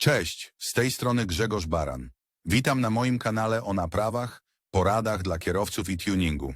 Cześć, z tej strony Grzegorz Baran. Witam na moim kanale o naprawach, poradach dla kierowców i tuningu.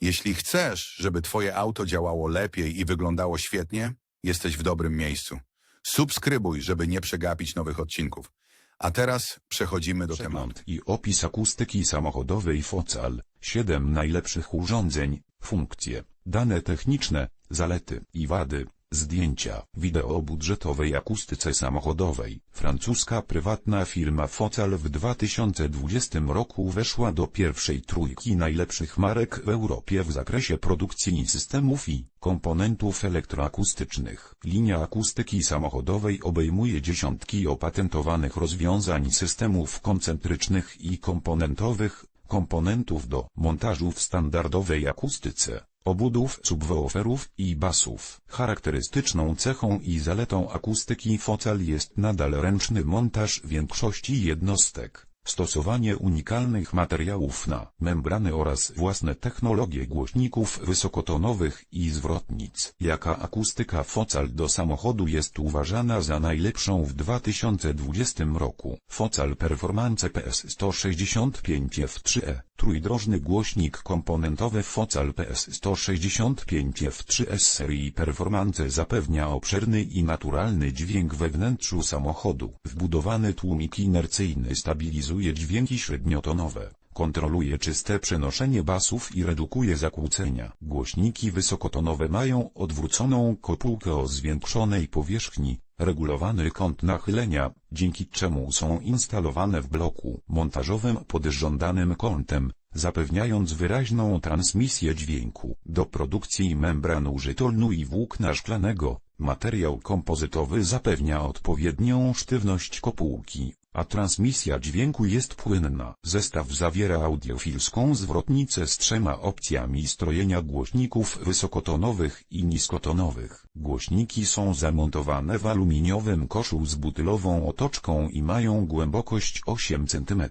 Jeśli chcesz, żeby Twoje auto działało lepiej i wyglądało świetnie, jesteś w dobrym miejscu. Subskrybuj, żeby nie przegapić nowych odcinków. A teraz przechodzimy do tematu. Przegląd i opis akustyki samochodowej Focal, 7 najlepszych urządzeń, funkcje, dane techniczne, zalety i wady, zdjęcia, wideo o budżetowej akustyce samochodowej. Francuska prywatna firma Focal w 2020 roku weszła do pierwszej trójki najlepszych marek w Europie w zakresie produkcji systemów i komponentów elektroakustycznych. Linia akustyki samochodowej obejmuje dziesiątki opatentowanych rozwiązań systemów koncentrycznych i komponentowych, komponentów do montażu w standardowej akustyce, obudów subwooferów i basów. Charakterystyczną cechą i zaletą akustyki Focal jest nadal ręczny montaż większości jednostek. Stosowanie unikalnych materiałów na membrany oraz własne technologie głośników wysokotonowych i zwrotnic. Jaka akustyka Focal do samochodu jest uważana za najlepszą w 2020 roku? Focal Performance PS165 F3E Trójdrożny głośnik komponentowy Focal PS165 F3S serii Performance zapewnia obszerny i naturalny dźwięk we wnętrzu samochodu. Wbudowany tłumik inercyjny stabilizuje dźwięki średniotonowe. Kontroluje czyste przenoszenie basów i redukuje zakłócenia. Głośniki wysokotonowe mają odwróconą kopułkę o zwiększonej powierzchni, regulowany kąt nachylenia, dzięki czemu są instalowane w bloku montażowym pod żądanym kątem, zapewniając wyraźną transmisję dźwięku. Do produkcji membran użyto lnu i włókna szklanego. Materiał kompozytowy zapewnia odpowiednią sztywność kopułki, a transmisja dźwięku jest płynna. Zestaw zawiera audiofilską zwrotnicę z trzema opcjami strojenia głośników wysokotonowych i niskotonowych. Głośniki są zamontowane w aluminiowym koszu z butylową otoczką i mają głębokość 8 cm.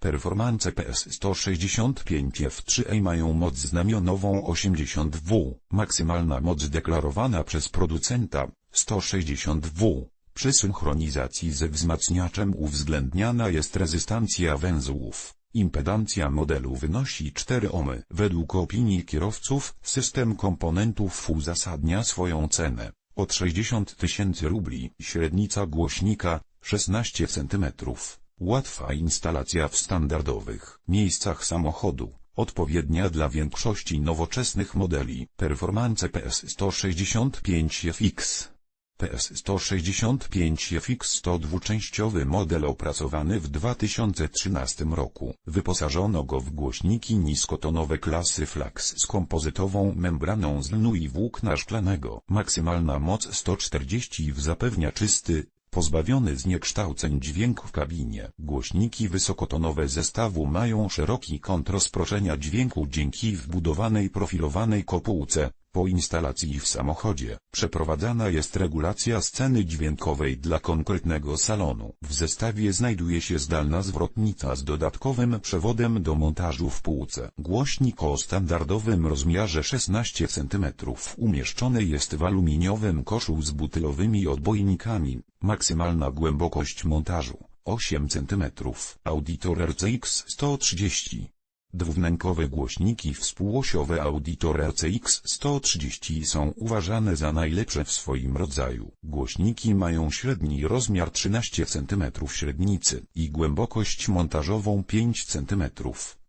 Performance PS165 F3A mają moc znamionową 80 W. Maksymalna moc deklarowana przez producenta 160 W. Przy synchronizacji ze wzmacniaczem uwzględniana jest rezystancja węzłów. Impedancja modelu wynosi 4 ohmy. Według opinii kierowców, system komponentów uzasadnia swoją cenę od 60 tysięcy rubli. Średnica głośnika 16 cm. Łatwa instalacja w standardowych miejscach samochodu. Odpowiednia dla większości nowoczesnych modeli. Performance PS165 FX PS165 FX to dwuczęściowy model opracowany w 2013 roku. Wyposażono go w głośniki niskotonowe klasy Flax z kompozytową membraną z lnu i włókna szklanego. Maksymalna moc 140 W zapewnia czysty, pozbawiony zniekształceń dźwięk w kabinie. Głośniki wysokotonowe zestawu mają szeroki kąt rozproszenia dźwięku dzięki wbudowanej profilowanej kopułce. Po instalacji w samochodzie, przeprowadzana jest regulacja sceny dźwiękowej dla konkretnego salonu. W zestawie znajduje się zdalna zwrotnica z dodatkowym przewodem do montażu w półce. Głośnik o standardowym rozmiarze 16 cm umieszczony jest w aluminiowym koszu z butylowymi odbojnikami. Maksymalna głębokość montażu 8 cm. Auditor RCX 130 Dwuwnękowe głośniki współosiowe Auditor RCX 130 są uważane za najlepsze w swoim rodzaju. Głośniki mają średni rozmiar 13 cm średnicy i głębokość montażową 5 cm.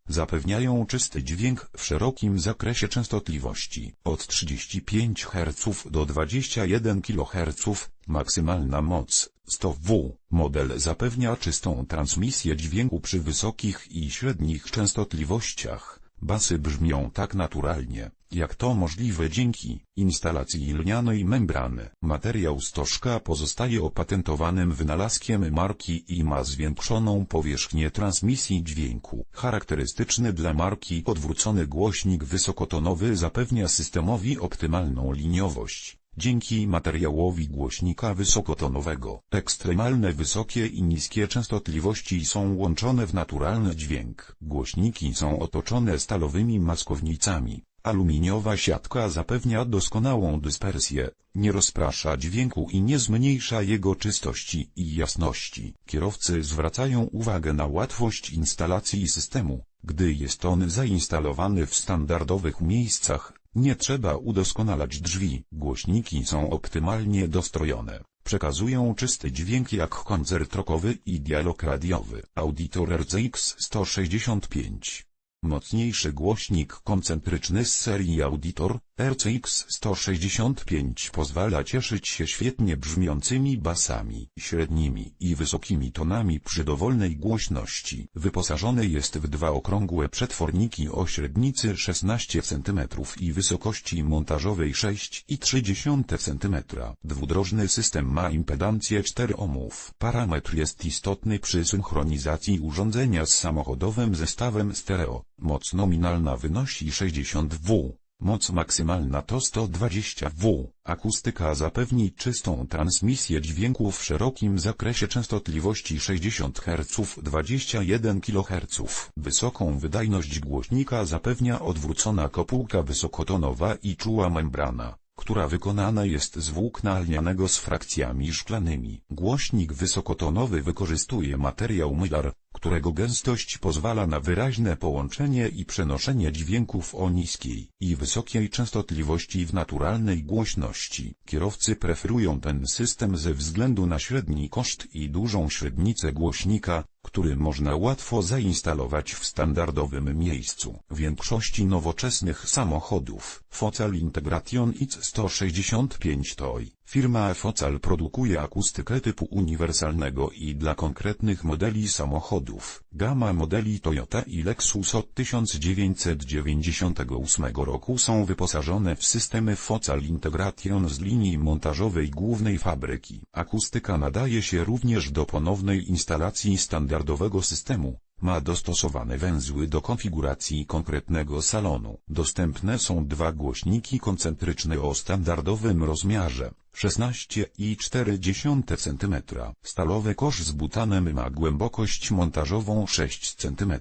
Zapewniają czysty dźwięk w szerokim zakresie częstotliwości od 35 Hz do 21 kHz, maksymalna moc 100 W. Model zapewnia czystą transmisję dźwięku przy wysokich i średnich częstotliwościach. Basy brzmią tak naturalnie, jak to możliwe dzięki instalacji lnianej membrany. Materiał stożka pozostaje opatentowanym wynalazkiem marki i ma zwiększoną powierzchnię transmisji dźwięku. Charakterystyczny dla marki odwrócony głośnik wysokotonowy zapewnia systemowi optymalną liniowość. Dzięki materiałowi głośnika wysokotonowego, ekstremalne wysokie i niskie częstotliwości są łączone w naturalny dźwięk. Głośniki są otoczone stalowymi maskownicami, Aluminiowa siatka zapewnia doskonałą dyspersję, nie rozprasza dźwięku i nie zmniejsza jego czystości i jasności. Kierowcy zwracają uwagę na łatwość instalacji systemu, gdy jest on zainstalowany w standardowych miejscach, nie trzeba udoskonalać drzwi. Głośniki są optymalnie dostrojone. Przekazują czysty dźwięk jak koncert rockowy i dialog radiowy. Auditor RCX 165 Mocniejszy głośnik koncentryczny z serii Auditor RCX 165 pozwala cieszyć się świetnie brzmiącymi basami, średnimi i wysokimi tonami przy dowolnej głośności. Wyposażony jest w dwa okrągłe przetworniki o średnicy 16 cm i wysokości montażowej 6,3 cm. Dwudrożny system ma impedancję 4 ohmów. Parametr jest istotny przy synchronizacji urządzenia z samochodowym zestawem stereo. Moc nominalna wynosi 60 W. Moc maksymalna to 120 W. Akustyka zapewni czystą transmisję dźwięku w szerokim zakresie częstotliwości 60 Hz 21 kHz. Wysoką wydajność głośnika zapewnia odwrócona kopułka wysokotonowa i czuła membrana która wykonana jest z włókna lnianego z frakcjami szklanymi. Głośnik wysokotonowy wykorzystuje materiał mylar, którego gęstość pozwala na wyraźne połączenie i przenoszenie dźwięków o niskiej i wysokiej częstotliwości w naturalnej głośności. Kierowcy preferują ten system ze względu na średni koszt i dużą średnicę głośnika, który można łatwo zainstalować w standardowym miejscu. W większości nowoczesnych samochodów Focal Integration X165 TOI Firma Focal produkuje akustykę typu uniwersalnego i dla konkretnych modeli samochodów. Gama modeli Toyota i Lexus od 1998 roku są wyposażone w systemy Focal Integration z linii montażowej głównej fabryki. Akustyka nadaje się również do ponownej instalacji standardowego systemu. Ma dostosowane węzły do konfiguracji konkretnego salonu. Dostępne są dwa głośniki koncentryczne o standardowym rozmiarze 16,4 cm. Stalowy kosz z butanem ma głębokość montażową 6 cm.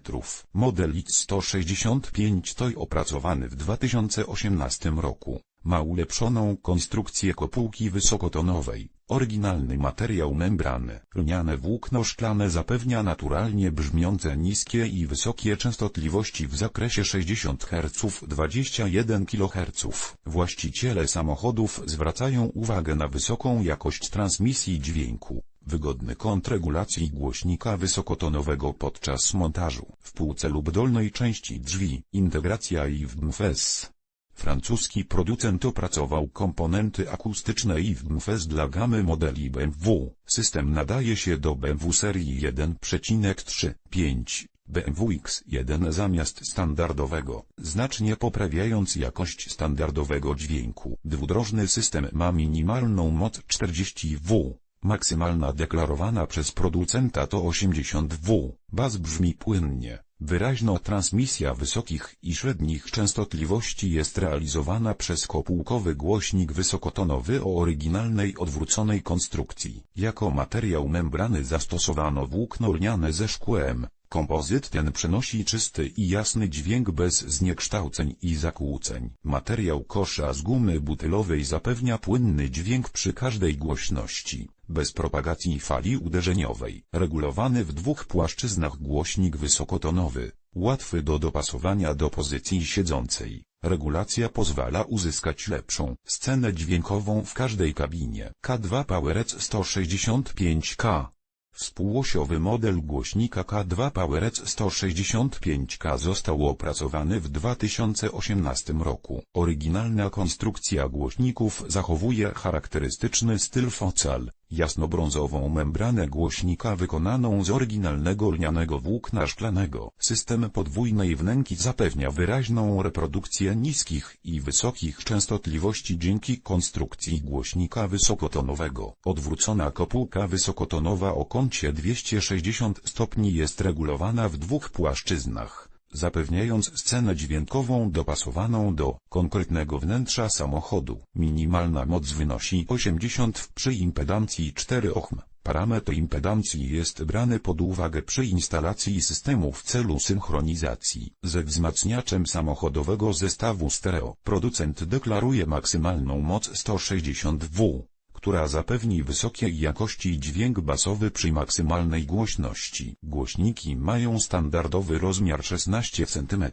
Model X165 to opracowany w 2018 roku. Ma ulepszoną konstrukcję kopułki wysokotonowej, oryginalny materiał membrany. Lniane włókno szklane zapewnia naturalnie brzmiące niskie i wysokie częstotliwości w zakresie 60 Hz 21 kHz. Właściciele samochodów zwracają uwagę na wysoką jakość transmisji dźwięku. Wygodny kąt regulacji głośnika wysokotonowego podczas montażu. W półce lub dolnej części drzwi. Integracja i WMFS. Francuski producent opracował komponenty akustyczne i WMFS dla gamy modeli BMW. System nadaje się do BMW serii 1.3.5. BMW X1 zamiast standardowego, znacznie poprawiając jakość standardowego dźwięku. Dwudrożny system ma minimalną moc 40 W. Maksymalna deklarowana przez producenta to 80 W. Bas brzmi płynnie. Wyraźna transmisja wysokich i średnich częstotliwości jest realizowana przez kopułkowy głośnik wysokotonowy o oryginalnej odwróconej konstrukcji. Jako materiał membrany zastosowano włókno lniane ze szkłem. Kompozyt ten przenosi czysty i jasny dźwięk bez zniekształceń i zakłóceń. Materiał kosza z gumy butylowej zapewnia płynny dźwięk przy każdej głośności, bez propagacji fali uderzeniowej. Regulowany w dwóch płaszczyznach głośnik wysokotonowy, łatwy do dopasowania do pozycji siedzącej. Regulacja pozwala uzyskać lepszą scenę dźwiękową w każdej kabinie. K2 PowerEdge 165K Współosiowy model głośnika K2 PowerEdge 165K został opracowany w 2018 roku. Oryginalna konstrukcja głośników zachowuje charakterystyczny styl focal, jasnobrązową membranę głośnika wykonaną z oryginalnego lnianego włókna szklanego. System podwójnej wnęki zapewnia wyraźną reprodukcję niskich i wysokich częstotliwości dzięki konstrukcji głośnika wysokotonowego. Odwrócona kopułka wysokotonowa o kącie 260 stopni jest regulowana w dwóch płaszczyznach zapewniając scenę dźwiękową dopasowaną do konkretnego wnętrza samochodu. Minimalna moc wynosi 80 W przy impedancji 4 ohm. Parametr impedancji jest brany pod uwagę przy instalacji systemu w celu synchronizacji ze wzmacniaczem samochodowego zestawu stereo. Producent deklaruje maksymalną moc 160 W, która zapewni wysokiej jakości dźwięk basowy przy maksymalnej głośności. Głośniki mają standardowy rozmiar 16 cm,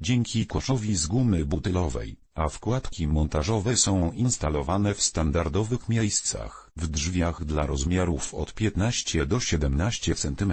dzięki koszowi z gumy butylowej, a wkładki montażowe są instalowane w standardowych miejscach, w drzwiach dla rozmiarów od 15 do 17 cm.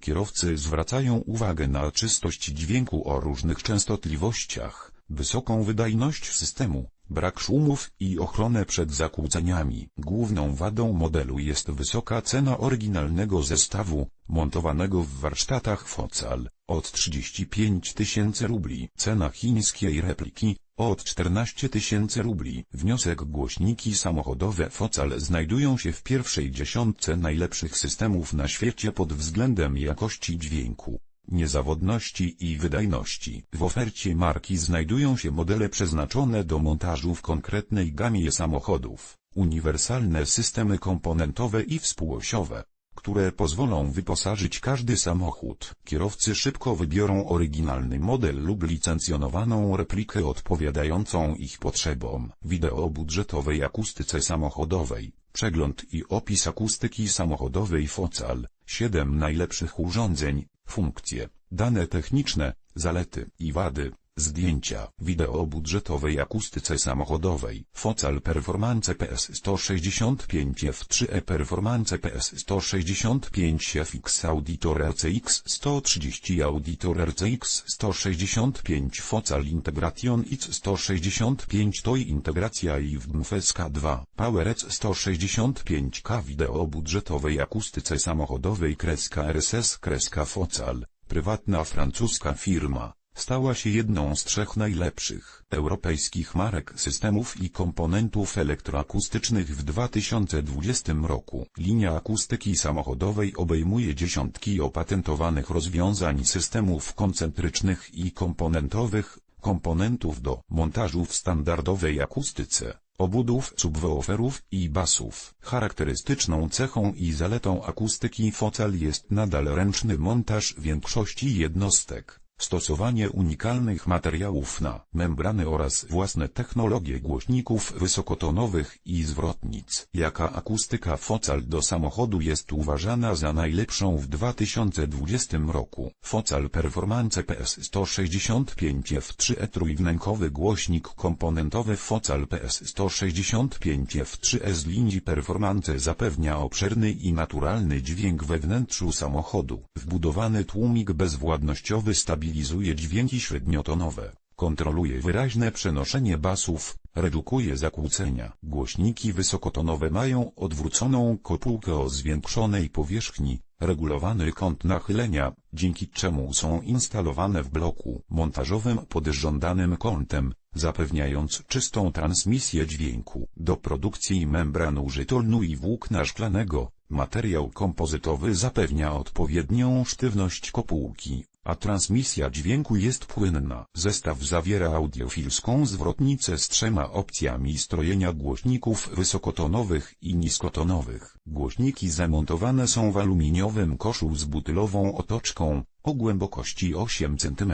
Kierowcy zwracają uwagę na czystość dźwięku o różnych częstotliwościach, wysoką wydajność systemu, brak szumów i ochronę przed zakłóceniami. Główną wadą modelu jest wysoka cena oryginalnego zestawu, montowanego w warsztatach Focal, od 35 tysięcy rubli. Cena chińskiej repliki, od 14 tysięcy rubli. Wniosek głośniki samochodowe Focal znajdują się w pierwszej dziesiątce najlepszych systemów na świecie pod względem jakości dźwięku niezawodności i wydajności. W ofercie marki znajdują się modele przeznaczone do montażu w konkretnej gamie samochodów, uniwersalne systemy komponentowe i współosiowe, które pozwolą wyposażyć każdy samochód. Kierowcy szybko wybiorą oryginalny model lub licencjonowaną replikę odpowiadającą ich potrzebom. Wideo o budżetowej akustyce samochodowej. Przegląd i opis akustyki samochodowej Focal. 7 najlepszych urządzeń, funkcje, dane techniczne, zalety i wady, zdjęcia, wideo o budżetowej akustyce samochodowej, Focal Performance PS 165 F3e Performance PS 165 FX Auditor RCX 130 Auditor RCX 165 Focal Integration IC 165 TOI Integracja i WMFSK 2 PowerEdge 165K Wideo o budżetowej akustyce samochodowej kreska RSS kreska Focal, prywatna francuska firma stała się jedną z trzech najlepszych europejskich marek systemów i komponentów elektroakustycznych w 2020 roku. Linia akustyki samochodowej obejmuje dziesiątki opatentowanych rozwiązań systemów koncentrycznych i komponentowych, komponentów do montażu w standardowej akustyce obudów, subwooferów i basów. Charakterystyczną cechą i zaletą akustyki Focal jest nadal ręczny montaż większości jednostek. Stosowanie unikalnych materiałów na membrany oraz własne technologie głośników wysokotonowych i zwrotnic. Jaka akustyka Focal do samochodu jest uważana za najlepszą w 2020 roku? Focal Performance PS 165 F3E trójwnękowy głośnik komponentowy Focal PS 165 F3E z linii Performance zapewnia obszerny i naturalny dźwięk we wnętrzu samochodu. Wbudowany tłumik bezwładnościowy stabilizuje dźwięki średniotonowe, kontroluje wyraźne przenoszenie basów, redukuje zakłócenia. Głośniki wysokotonowe mają odwróconą kopułkę o zwiększonej powierzchni, regulowany kąt nachylenia, dzięki czemu są instalowane w bloku montażowym pod żądanym kątem, zapewniając czystą transmisję dźwięku. Do produkcji membran użyto lnu i włókna szklanego, materiał kompozytowy zapewnia odpowiednią sztywność kopułki, a transmisja dźwięku jest płynna. Zestaw zawiera audiofilską zwrotnicę z trzema opcjami strojenia głośników wysokotonowych i niskotonowych. Głośniki zamontowane są w aluminiowym koszu z butylową otoczką, o głębokości 8 cm.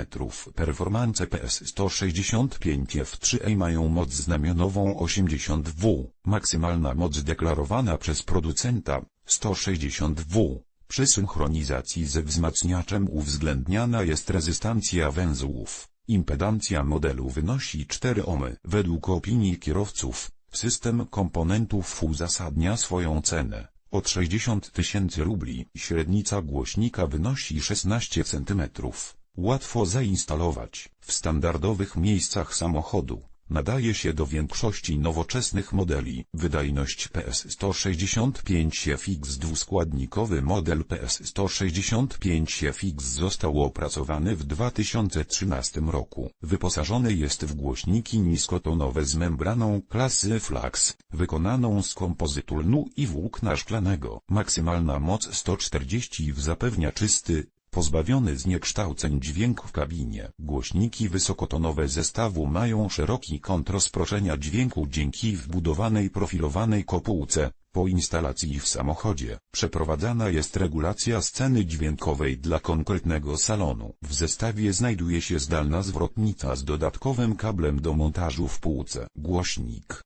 Performance PS 165 F3A mają moc znamionową 80 W. Maksymalna moc deklarowana przez producenta 160 W. Przy synchronizacji ze wzmacniaczem uwzględniana jest rezystancja węzłów. Impedancja modelu wynosi 4 ohmy. Według opinii kierowców, system komponentów uzasadnia swoją cenę od 60 tysięcy rubli. Średnica głośnika wynosi 16 cm. Łatwo zainstalować w standardowych miejscach samochodu. Nadaje się do większości nowoczesnych modeli. Wydajność PS165FX dwuskładnikowy model PS165FX został opracowany w 2013 roku. Wyposażony jest w głośniki niskotonowe z membraną klasy Flax, wykonaną z kompozytu lnu i włókna szklanego. Maksymalna moc 140 W zapewnia czysty, Pozbawiony zniekształceń dźwięk w kabinie. Głośniki wysokotonowe zestawu mają szeroki kąt rozproszenia dźwięku dzięki wbudowanej profilowanej kopułce, Po instalacji w samochodzie, przeprowadzana jest regulacja sceny dźwiękowej dla konkretnego salonu. W zestawie znajduje się zdalna zwrotnica z dodatkowym kablem do montażu w półce. Głośnik,